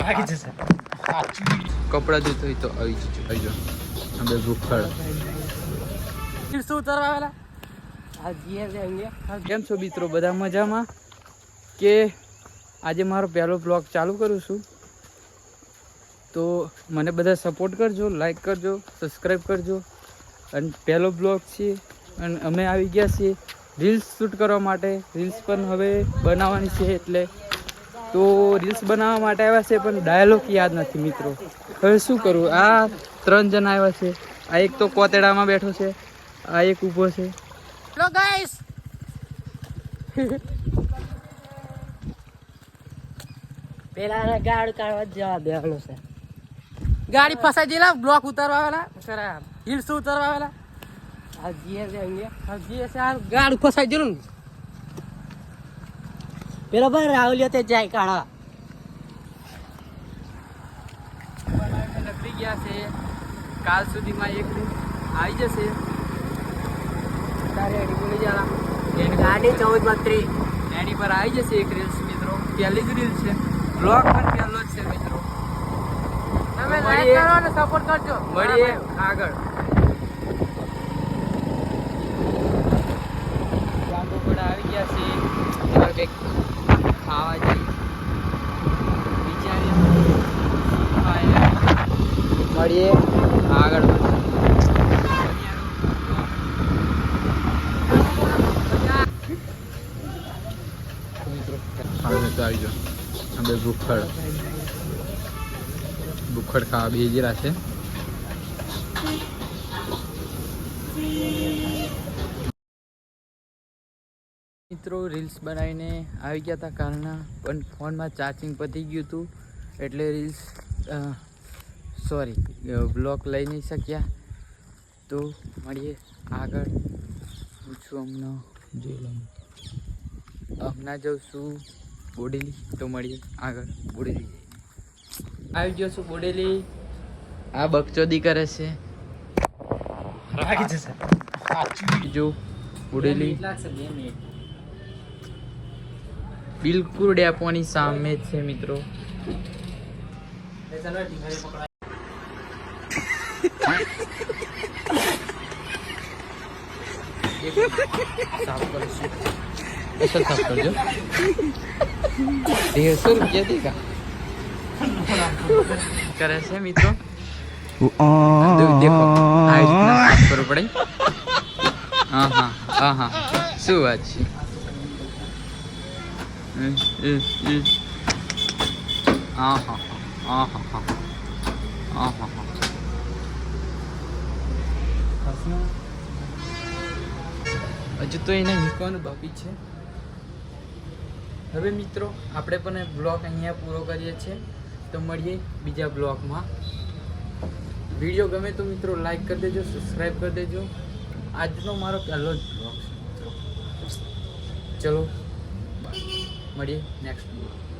લાગી જશે. કપડા જોતો હોય તો આવી જજો આવી જો અમે ભૂખડ શું ઉતરવા આવેલા? કેમ છો મિત્રો બધા મજામાં? કે આજે મારો પહેલો બ્લોગ ચાલુ કરું છું. તો મને બધા સપોર્ટ કરજો લાઈક કરજો સબસ્ક્રાઈબ કરજો. અને પહેલો બ્લોગ છે અને અમે આવી ગયા છીએ રીલ્સ શૂટ કરવા માટે. રીલ્સ પણ હવે બનાવવાની છે એટલે તો રીલ્સ બનાવવા માટે આવ્યા છે પણ ડાયલોગ યાદ નથી મિત્રો. હવે શું કરું? આ ત્રણ જણ આવ્યા છે. આ એક તો કોતેડામાં બેઠો છે આ એક ઊભો છે. હેલો ગાઈસ પેલા ગાડ કાઢવા જ જવા દેવાનું છે. ગાડી ફસાઈ ગયેલા બ્લોક ઉતારવા આવેલા સરા હિલ્સ ઉતારવા આવેલા છે આ ગાડ ફસાઈ ગયેલું ને રાહુલ તે જાય કાણા લખી ગયા છે. કાલ સુધીમાં એક દિન આવી જશે. તારે અડી બોલી એની ગાડી ચૌદ બત્રી એની પર આવી જશે એક રીલ્સ મિત્રો. પહેલી જ રીલ છે. બ્લોગ પણ પહેલો જ છે મિત્રો. તમે. લાઈક કરો અને સપોર્ટ કરજો. મળીએ આગળ. આવી ગયા છે. ખાવા જઈએ. મળીએ. આગળ આવી જાઓ. ભૂખડ. ભૂખડ ખાવા બે જરા છે. મિત્રો રીલ્સ બનાવીને આવી ગયા હતા કારના પણ ફોનમાં ચાર્જિંગ પતી ગયું હતું એટલે રીલ્સ સોરી બ્લોક લઈ નહીં શક્યા. તો મળીએ આગળ. હું છું હમણાં જોઈ લઉં હમણાં જાઉં છું બોડેલી તો મળીએ આગળ. બોડેલી. આવી ગયો છું બોડેલી. આ બકચોદી કરે છે. લાગી જશે. જો બોડેલી. લાગશે બે મિનિટ. બિલકુલ ડેપોની સામે જ છે મિત્રો. કરે છે મિત્રો. દેખો. હા હા હા હા શું વાત છે? હા હા હા હા હા હા હા હા હજુ તો એને મૂકવાનું બાકી છે. હવે મિત્રો, આપણે પણ બ્લોગ અહીંયા પૂરો કરીએ છીએ. તો મળીએ બીજા બ્લોગમાં. વીડિયો ગમે તો મિત્રો લાઈક કરી દેજો સબસ્ક્રાઈબ કરી દેજો. આજનો મારો પહેલો જ બ્લોગ છે, મિત્રો. ચલો. મળીએ નેક્સ્ટ બ્લોગ